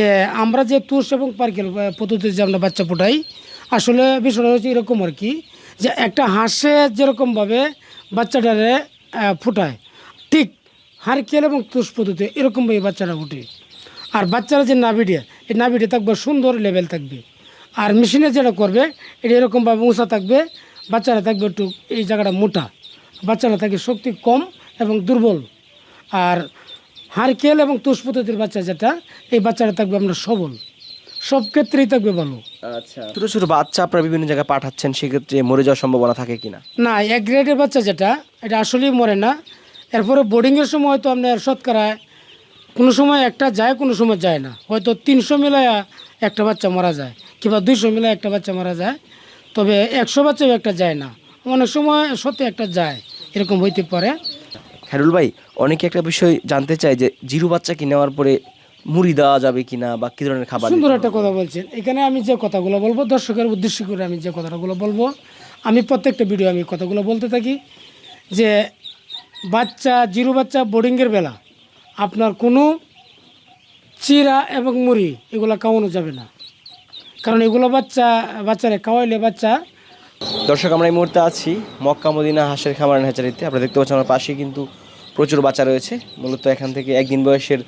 তে আমরা যে তুষ এবং পার্কেল পদ্ধতিতে যে আমরা বাচ্চা ফোটাই আসলে বিষয়টা হচ্ছে এরকম আর কি, যে একটা হাঁসে যেরকমভাবে বাচ্চাটারে ফোটায়, ঠিক হারকেল এবং তুষ পদ্ধতি এরকমভাবে বাচ্চারা ফুটে আর বাচ্চারা যে নাভিটা এই নাভিটা থাকবে, সুন্দর লেভেল থাকবে। আর মেশিনে যেটা করবে, এটা এরকমভাবে উঁচা থাকবে, বাচ্চারা থাকবে একটু এই জায়গাটা মোটা। বাচ্চারা থাকে শক্তি কম এবং দুর্বল। আর হারকেল এবং তুষ পদ্ধতির বাচ্চা যেটা এই বাচ্চাটা থাকবে আমরা সবল। সব ক্ষেত্রেই থাকবে ভালো। আচ্ছা। ছোটো ছোটো বাচ্চা আপনারা বিভিন্ন জায়গায় পাঠাচ্ছেন সেক্ষেত্রে মরে যাওয়ার সম্ভাবনা থাকে কিনা? না এক গ্রেডের বাচ্চা যেটা এটা আসলেই মরে না। এরপরে বোর্ডিংয়ের সময় তো আপনার শতকরা কোনো সময় একটা যায় কোনো সময় যায় না। হয়তো তিনশো মিলায় একটা বাচ্চা মারা যায় কিংবা দুইশো মিলায় একটা বাচ্চা মারা যায়। তবে একশো বাচ্চাও একটা যায় না। অনেক সময় সত্যি একটা যায় এরকম হইতে পারে। হ্যারুল ভাই অনেকে একটা বিষয় জানতে চায় যে জিরু বাচ্চা কি নেওয়ার পরে মুড়ি দেওয়া যাবে কিনা বা কি ধরনের খাবার সুন্দর একটা কথা বলছেন। এখানে আমি যে কথাগুলো বলব দর্শকের উদ্দেশ্য করে আমি যে কথাগুলো বলব আমি প্রত্যেকটা ভিডিও আমি কথাগুলো বলতে থাকি যে বাচ্চা জিরো বাচ্চা বোর্ডিংয়ের বেলা আপনার কোনো চিরা এবং মুড়ি এগুলো খাওয়ানো যাবে না। কারণ এগুলো বাচ্চা বাচ্চারা খাওয়াইলে বাচ্চা দর্শক আমরা এই মুহূর্তে আছি মক্কা মদিনা হাঁসের খামার হ্যাচারিতে আপনারা দেখতে পাচ্ছেন আমার পাশে কিন্তু প্রচুর বাচ্চা রয়েছে। মূলত এখান থেকে একদিন বয়সের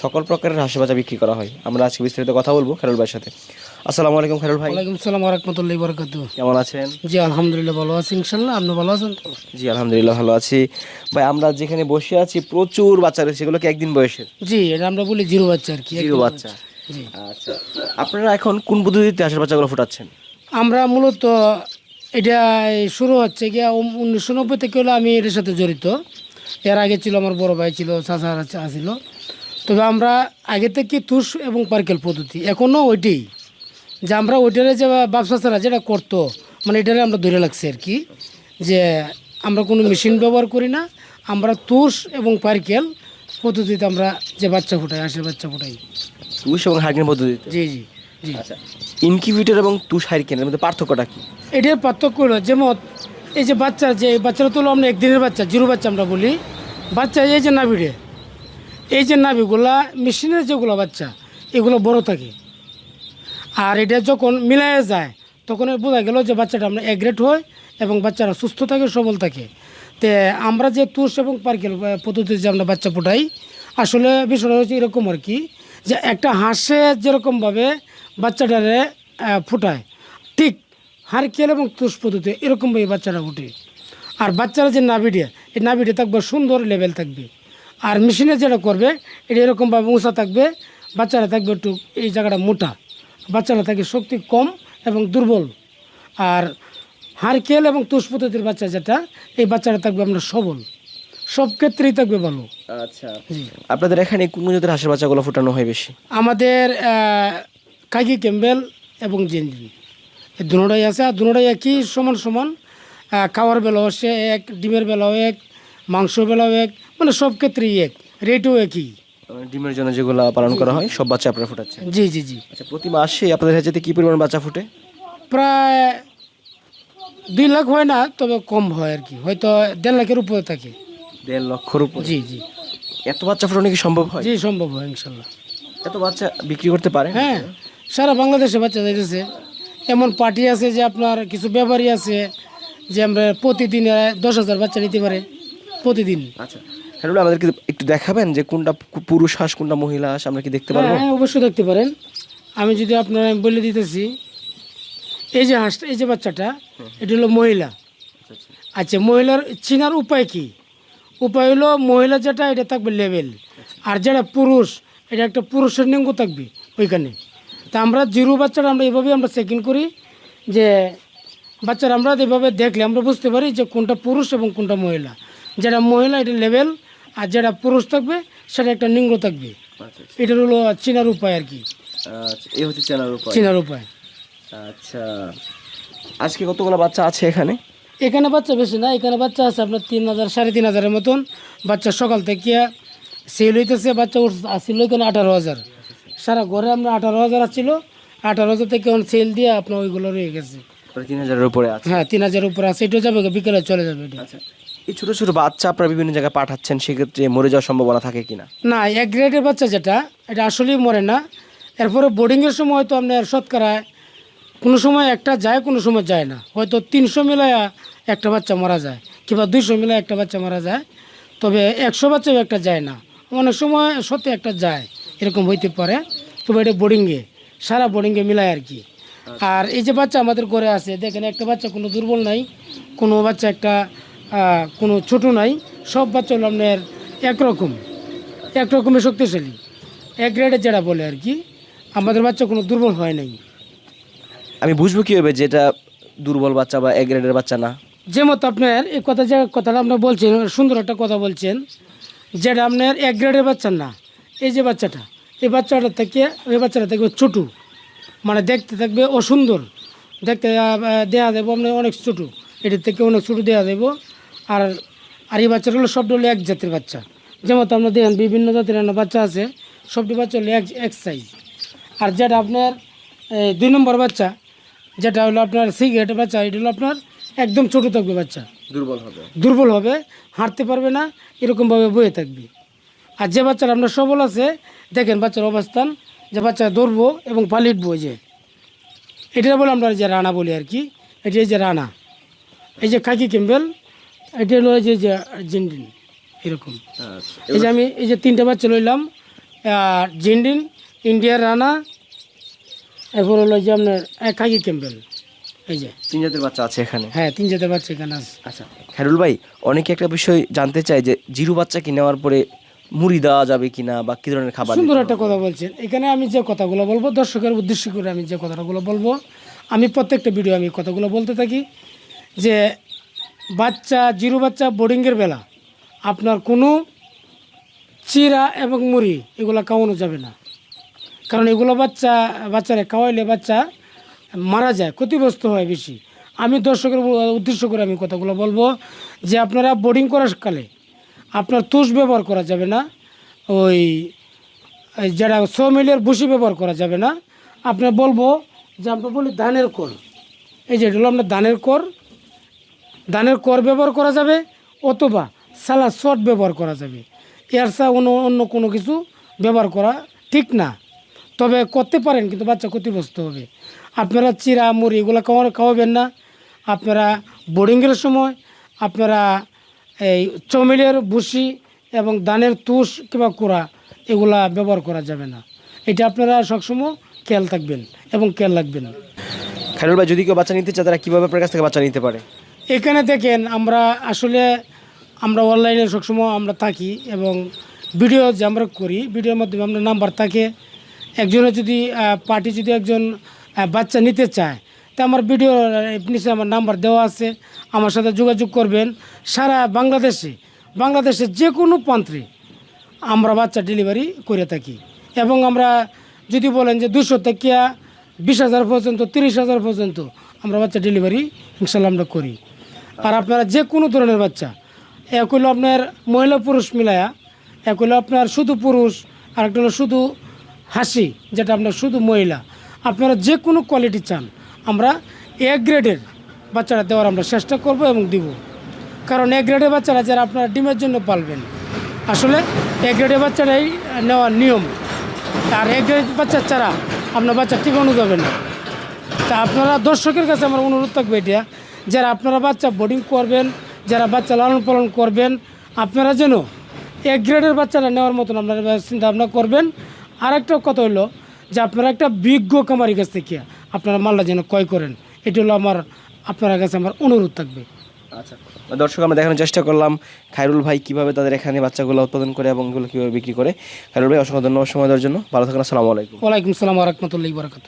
সকল প্রকারের হাঁসের বাচ্চা বিক্রি করা হয়। আমরা আজকে বিস্তারিত কথা বলব খারুল ভাইয়ের সাথে। আসসালামু আলাইকুম খারুল ভাই। ওয়ালাইকুম সালাম রহমতুল্লাহ বরকাত কেমন আছেন? জি আলহামদুলিল্লাহ ভালো আছি ইনশাল্লাহ আপনি ভালো আছেন তো? জি আলহামদুলিল্লাহ ভালো আছি। ভাই আমরা যেখানে বসে আছি প্রচুর বাচ্চা রয়েছে। সেগুলো কি একদিন বয়সের? জি এটা আমরা বলি জিরো বাচ্চা আর কি জিরো বাচ্চা। জি। আচ্ছা। আপনারা এখন কোন পদ্ধতিতে হাঁসের বাচ্চাগুলো ফুটাচ্ছেন? আমরা মূলত এটা শুরু হচ্ছে গিয়া উনিশশো নব্বই থেকে হলো আমি এটার সাথে জড়িত। এর আগে ছিল আমার বড় ভাই ছিল চাচা আসিল তবে আমরা আগে থেকে তুষ এবং পার্কেল পদ্ধতি এখনও ওইটাই। যে আমরা ওইটারে যে ব্যবসাচারা যেটা করতো মানে এটারে আমরা ধরে লাগছে আর কি যে আমরা কোনো মেশিন ব্যবহার করি না আমরা তুষ এবং পার্কেল পদ্ধতিতে আমরা যে বাচ্চা ফুটাই হাঁসের বাচ্চা ফুটাই। তুষ এবং হাইকিং পদ্ধতিতে? জি জি জি। আচ্ছা। ইনকিউবেটর এবং তুষ হাইকিনের মধ্যে পার্থক্যটা কি? এটার পার্থক্য হলো যেমন এই যে বাচ্চা, যে বাচ্চারা তো হলো আমরা একদিনের বাচ্চা, জিরো বাচ্চা আমরা বলি। বাচ্চা এই যে নাভিড়ে এই যে নাভিগুলা, মেশিনের যেগুলো বাচ্চা, এগুলো বড় থাকে। আর এটা যখন মিলায় যায়, তখন বোঝা গেল যে বাচ্চাটা আমরা এগ্রেট হয় এবং বাচ্চারা সুস্থ থাকে, সবল থাকে। তে আমরা যে তুষ এবং পার্কেল পদ্ধতিতে যে আমরা বাচ্চা ফোটাই আসলে বিষয়টা হচ্ছে এরকম আর কি, যে একটা হাঁসে যেরকমভাবে বাচ্চাটারে ফোটায়, ঠিক হারকেল এবং তুষ পদ্ধতি এরকমভাবে বাচ্চারা উঠে আর বাচ্চারা যে নাভিটা এই নাভিটা থাকবে সুন্দর লেভেল থাকবে। আর মেশিনে যেটা করবে এটা এরকমভাবে উঁচা থাকবে বাচ্চারা থাকবে একটু এই জায়গাটা মোটা। বাচ্চারা থাকে শক্তি কম এবং দুর্বল। আর হারকেল এবং তুষ পদ্ধতির বাচ্চা যেটা এই বাচ্চারা থাকবে আমরা সবল। সব ক্ষেত্রেই থাকবে ভালো। আচ্ছা। আপনাদের এখানে কোন জাতের হাঁসের বাচ্চাগুলো ফোটানো হয় বেশি? আমাদের কাকি ক্যাম্বেল এবং জেনজিন। দুটাই আছে আর দুটাই একই সমান সমান। খাওয়ার বেলাও সে এক ডিমের বেলাও এক মাংসর বেলাও এক মানে সব ক্ষেত্রেই এক রেটও একই। ডিমের জন্য যেগুলো পালন করা হয় সব বাচ্চা আপনারা ফুটাচ্ছেন? জি জি জি। আচ্ছা প্রতি মাসে আপনাদের হাতে কী পরিমাণ বাচ্চা ফুটে? প্রায় দুই লাখ হয় না তবে কম হয় আর কি হয়তো দেড় লাখের উপরে থাকে। দেড় লক্ষর উপর? জি জি। এত বাচ্চা ফুটানো কি সম্ভব হয়? জি সম্ভব হয় ইনশাল্লাহ। এত বাচ্চা বিক্রি করতে পারে হ্যাঁ সারা বাংলাদেশে বাচ্চা যাইতেছে। এমন পার্টি আছে যে আপনার কিছু ব্যাপারী আছে যে আমরা প্রতিদিন দশ হাজার বাচ্চা নিতে পারে প্রতিদিন। আচ্ছা। হ্যালো আমাদেরকে একটু দেখাবেন যে কোনটা পুরুষ হাঁস কোনটা মহিলা হাঁস আমরা কি দেখতে হ্যাঁ পারব? হ্যাঁ, অবশ্যই দেখতে পারেন। আমি যদি আপনার আমি বলে দিতেছি এই যে হাঁসটা এই যে বাচ্চাটা এটা হলো মহিলা। আচ্ছা মহিলার চিনার উপায় কি? উপায় হলো মহিলা যেটা এটা থাকবে লেভেল। আর যেটা পুরুষ এটা একটা পুরুষের লিঙ্গ থাকবে ওইখানে। তা আমরা জিরো বাচ্চারা আমরা এভাবে আমরা চেকিং করি যে বাচ্চারা আমরা এভাবে দেখলে আমরা বুঝতে পারি যে কোনটা পুরুষ এবং কোনটা মহিলা। যেটা মহিলা এটা লেভেল আর যেটা পুরুষ থাকবে সেটা একটা লিঙ্গ থাকবে। আচ্ছা এটা হলো চিনার উপায় আর কি। আচ্ছা এই হচ্ছে চেনার উপায়। চিনার উপায়। আচ্ছা আজকে কতগুলো বাচ্চা আছে এখানে? এখানে বাচ্চা বেশি না এখানে বাচ্চা আছে আপনার তিন হাজার সাড়ে তিন হাজারের মতন। বাচ্চা সকাল থেকে সেল হইতেছে বাচ্চা আসছিল এখানে আঠারো হাজার। সারা ঘরে আমরা আঠারো হাজার আসছিল আঠারো হাজার থেকে এখন সেল দিয়ে আপনার ওইগুলো রয়ে গেছে। তিন হাজারের উপরে আছে। হ্যাঁ তিন হাজার উপরে আছে। এটা যাবে বিকেলে চলে যাবে এটা। আচ্ছা এই ছোট ছোট বাচ্চা আপনারা বিভিন্ন জায়গায় পাঠাচ্ছেন সেক্ষেত্রে মরে যাওয়ার সম্ভাবনা থাকে কিনা? না এক গ্রেডের বাচ্চা যেটা এটা আসলেই মরে না। এরপরে বোর্ডিংয়ের সময় হয়তো আপনার শতকরা কোনো সময় একটা যায় কোনো সময় যায় না। হয়তো তিনশো মিলায়া একটা বাচ্চা মারা যায় কিংবা দুইশো মিলায় একটা বাচ্চা মারা যায়। তবে একশো বাচ্চাও একটা যায় না। অনেক সময় সত্যি একটা যায়। এরকম হইতে পারে। তবে এটা বোর্ডিংয়ে সারা বোর্ডিংয়ে মিলায় আর কি। আর এই যে বাচ্চা আমাদের ঘরে আছে দেখেন একটা বাচ্চা কোনো দুর্বল নাই কোনো বাচ্চা একটা কোনো ছোট নাই সব বাচ্চা হলো আপনার একরকম একরকমের শক্তিশালী এক গ্রেডের যেটা বলে আর কি আমাদের বাচ্চা কোনো দুর্বল হয় নাই। আমি বুঝব কীভাবে যে এটা দুর্বল বাচ্চা বা এক গ্রেডের বাচ্চা না? যেমন আপনার এই কথা যে কথাটা আপনার বলছেন সুন্দর একটা কথা বলছেন যেটা আপনার এক গ্রেডের বাচ্চা না। এই যে বাচ্চাটা এই বাচ্চাটা থেকে ওই বাচ্চাটা থেকে ছোটো। মানে দেখতে থাকবে অসুন্দর দেখতে দেয়া দেবো আপনার অনেক ছোটো। এটার থেকে অনেক ছোটো দেওয়া দেবো। আর আর এই বাচ্চাটা হলো সবটা হলো এক জাতের বাচ্চা। যেমন আপনার দেখেন বিভিন্ন জাতের বাচ্চা আছে সবটি বাচ্চা হলো এক এক সাইজ আর যেটা আপনার দুই নম্বর বাচ্চা যেটা হলো আপনার সিগারেটের বাচ্চা এটা হলো আপনার একদম ছোটো থাকবে বাচ্চা। দুর্বল হবে। দুর্বল হবে হাঁটতে পারবে না এরকমভাবে বয়ে থাকবে। আর যে বাচ্চার আপনার সবল আছে দেখেন বাচ্চার অবস্থান যে বাচ্চা দৌড়বো এবং পালিটবো যে। এটা বলে আমরা যে রানা বলি আর কি। এটা এই যে রানা। এই যে খাকি ক্যাম্বেল এটা হলো যে যে জিন্ডিন এরকম। আচ্ছা। এই যে আমি এই যে তিনটে বাচ্চা লইলাম আর জিন্ডিন ইন্ডিয়ার রানা এরপর হলো যে আপনার খাকি ক্যাম্বেল এই যে। তিন জাতের বাচ্চা আছে এখানে? হ্যাঁ তিন জাতের বাচ্চা এখানে আছে। আচ্ছা। খায়রুল ভাই অনেকে একটা বিষয় জানতে চায় যে জিরু বাচ্চা কি নেওয়ার পরে মুড়ি দেওয়া যাবে কিনা বা কি ধরনের খাবার সুন্দর একটা কথা বলছেন। এখানে আমি যে কথাগুলো বলব দর্শকের উদ্দেশ্য করে আমি যে কথাগুলো বলব আমি প্রত্যেকটা ভিডিও আমি কথাগুলো বলতে থাকি যে বাচ্চা জিরো বাচ্চা বোর্ডিংয়ের বেলা আপনার কোনো চিরা এবং মুড়ি এগুলো খাওয়ানো যাবে না। কারণ এগুলো বাচ্চা বাচ্চারা খাওয়াইলে বাচ্চা মারা যায় ক্ষতিগ্রস্ত হয় বেশি। আমি দর্শকের উদ্দেশ্য করে আমি কথাগুলো বলব যে আপনারা বোর্ডিং করার কালে আপনার তুষ ব্যবহার করা যাবে না, ওই যারা ছ মিলের ভুসি ব্যবহার করা যাবে না। আপনার বলব যে আমরা বলি ধানের কর। এই যে হলো আপনার ধানের কর। ধানের কর ব্যবহার করা যাবে অথবা সালা শট ব্যবহার করা যাবে। এর সা অন্য অন্য কোনো কিছু ব্যবহার করা ঠিক না। তবে করতে পারেন, কিন্তু বাচ্চা ক্ষতিগ্রস্ত হবে। আপনারা চিরা, মুড়ি এগুলো খাওয়া খাওয়াবেন না। আপনারা বোর্ডিংয়ের সময়, আপনারা এই চমিলের ভুসি এবং দানের তুষ কিংবা কুড়া এগুলা ব্যবহার করা যাবে না। এটা আপনারা সবসময় খেয়াল থাকবেন এবং খেয়াল রাখবেন। খায়রুল ভাই যদি কেউ বাচ্চা নিতে চায় তারা কীভাবে আপনার কাছ থেকে বাচ্চা নিতে পারে? এখানে দেখেন আমরা আসলে আমরা অনলাইনে সবসময় আমরা থাকি এবং ভিডিও যে আমরা করি ভিডিওর মাধ্যমে আমরা নাম্বার থাকে। একজনের যদি পার্টি যদি একজন বাচ্চা নিতে চায় তা আমার ভিডিও নিচে আমার নাম্বার দেওয়া আছে। আমার সাথে যোগাযোগ করবেন। সারা বাংলাদেশে বাংলাদেশের যে কোনো প্রান্তে আমরা বাচ্চা ডেলিভারি করে থাকি। এবং আমরা যদি বলেন যে দুশো থেকে বিশ হাজার পর্যন্ত, তিরিশ হাজার পর্যন্ত আমরা বাচ্চা ডেলিভারি ইনশাল্লাহ আমরা করি। আর আপনারা যে কোনো ধরনের বাচ্চা, এক হলো আপনার মহিলা পুরুষ মিলায়া, এক হলো আপনার শুধু পুরুষ আর একটা হলো শুধু হাসি, যেটা আপনার শুধু মহিলা। আপনারা যে কোনো কোয়ালিটি চান আমরা এ গ্রেডের বাচ্চারা দেওয়ার আমরা চেষ্টা করব এবং দিব। কারণ এ গ্রেডের বাচ্চারা যারা আপনারা ডিমের জন্য পালবেন, আসলে এ গ্রেডের বাচ্চারাই নেওয়ার নিয়ম। আর এ গ্রেড বাচ্চা ছাড়া আপনার বাচ্চা টিকানো যাবে না। তা আপনারা দর্শকের কাছে আমার অনুরোধ থাকবে এটা, যারা আপনারা বাচ্চা বোর্ডিং করবেন, যারা বাচ্চা লালন পালন করবেন, আপনারা যেন এক গ্রেডের বাচ্চারা নেওয়ার মতন আপনারা চিন্তা ভাবনা করবেন। আর একটা কথা হলো যে আপনারা একটা বিজ্ঞ কামারি কাছ থেকে আপনারা মালটা যেন ক্রয় করেন। এটি হলো আমার আপনারা কাছে আমার অনুরোধ থাকবে। আচ্ছা। দর্শক আমরা দেখানোর চেষ্টা করলাম খাইরুল ভাই কীভাবে তাদের এখানে বাচ্চাগুলো উৎপাদন করে এবং এগুলো কীভাবে বিক্রি করে। খাইরুল ভাই অসংখ্য ধন্যবাদ সময় দেওয়ার জন্য। ভালো থাকেন আসসালামু আলাইকুম। ওয়ালাইকুম সালাম রহমতুল্লাহ বরকাত